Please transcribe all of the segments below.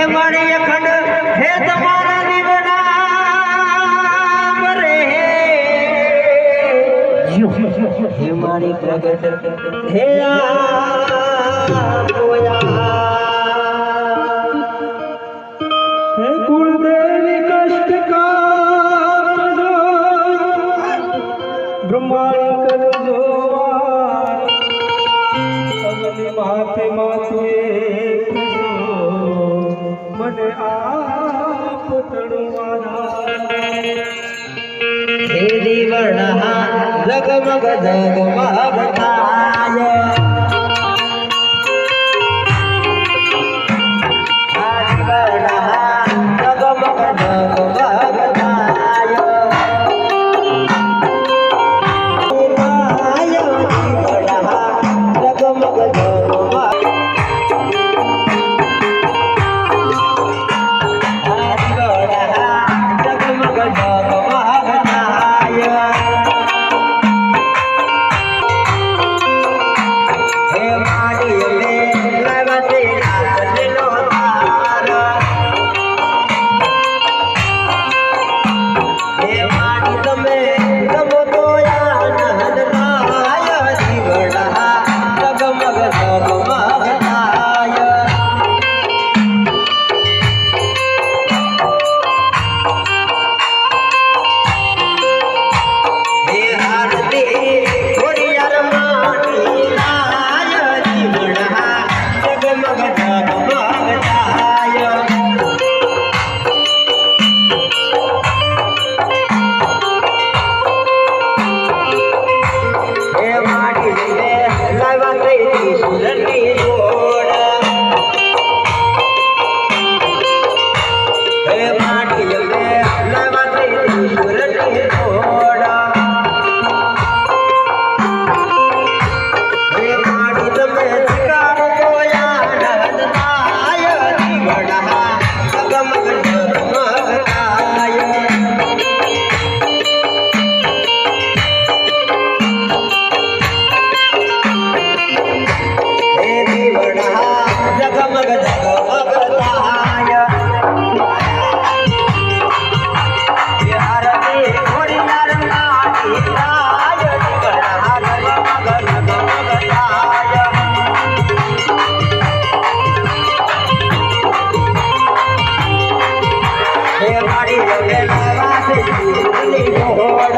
એ મારી અખંડ હે તમારા દીવના રે. હે મારી પ્રગટ હે હે કુળદેવી કષ્ટકાર બ્રહ્માણી जगमग जगमग Hey, ಅಲ್ಲಿ ಹೋಡ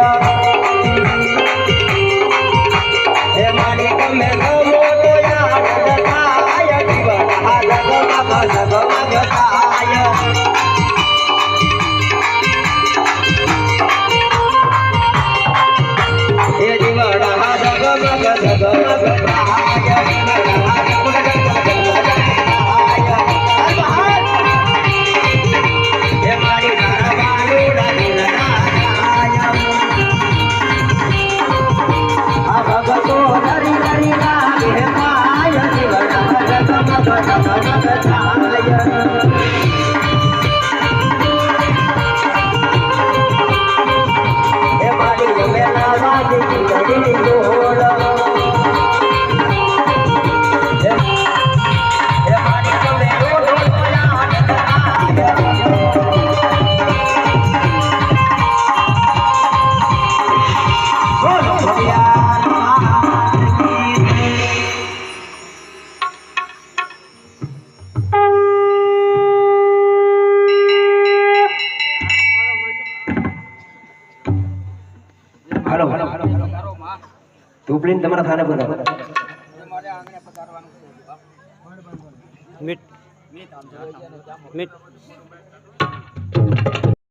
ઉપડીને તમારા ખાને પર મિટ મિટ